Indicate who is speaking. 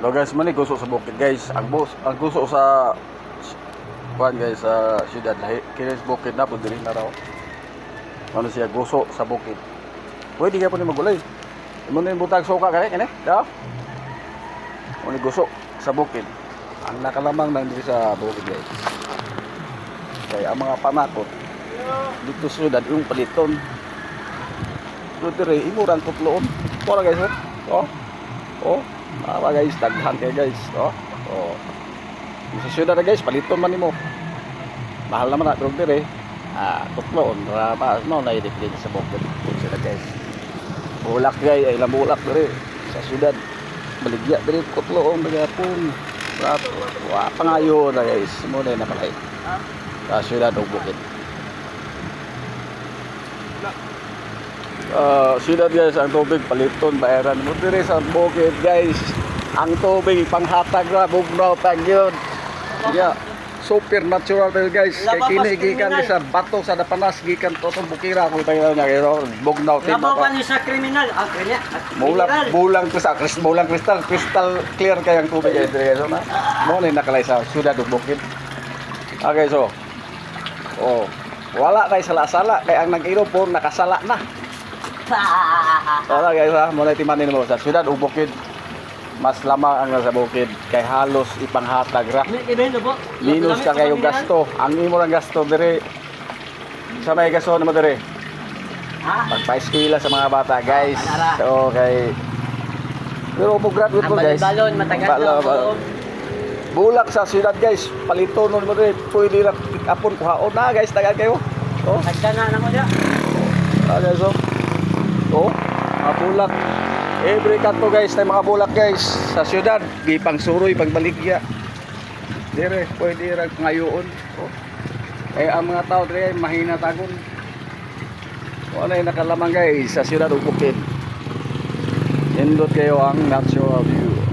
Speaker 1: No guys, mani gusto sa bukid guys. Ang bus, ang gusto sa kuan guys sa syudad lahi. Kini sa bukid na pud diri na raw. Ano siya gusto sa bukid. Pwede ka po ni magulay. Imo ni butag suka kani kani. Da. Mo ni gusto sa bukid. Ang nakalamang nang diri sa bukid guys. Kaya ang mga panakot dito sa syudad yung paliton. Pero dire imo rang tutloon. Para guys, oh. Oh, para guys, daghan kayo guys. Oh. Yung Sa syudad na guys, paliton man nimo. Mahal naman na pero dire. Ah, tutloon. Para pa no na i-depende sa bukid. Sila guys. Bulak guys, ay ilang bulak dire sa syudad. Baligya dire tutloon bagapon. Rato. Wa pangayo na guys. Mo na nakalay. Sa syudad bukid. Uh, siyudad guys, ang tubig paliton, bayaran mo dire sa bukid guys. Ang tubig panghatag na bugnaw tag yun. Yeah. Super natural tayo guys. Kay kini gikan sa bato sa dapanas gikan to sa bukira ko tayo niya kay bugnaw tin
Speaker 2: Labaw pa niyo sa kriminal. Ah, kanya.
Speaker 1: Bulang bulang to sa kristal, bulang kristal, crystal clear kay ang tubig guys dire so na. Mo ni nakalay sa siyudad ug bukid. Okay so. Oh, wala kay sala-sala kay ang nag-iro po nakasala na. Wala guys ha, muna timanin mo sa syudad o bukid. Mas lamang ang nasa bukid kay halos ipanghatag ra. Minus ka kayo gasto. Ang imo lang gasto dire sa may gasto naman dire. Pagpa-eskwela sa mga bata guys. So kay pero graduate
Speaker 2: Ang
Speaker 1: ko guys.
Speaker 2: balon, matagal po.
Speaker 1: Bulak sa syudad guys. Palito nun mo dire. Pwede ra apon kuhaon na guys. Tagal kayo. Oh.
Speaker 2: Nagdana na mo dyan.
Speaker 1: Ah, guys, oh. Oh, mga bulak. Every kanto guys, na mga bulak guys. Sa syudad, di pang suroy, pang baligya. Dire, pwede ra ngayon. Oh. Eh, ang mga tao dire, mahina tagon. Wala yung nakalamang guys, sa syudad, bukid. Indot kayo ang natural view.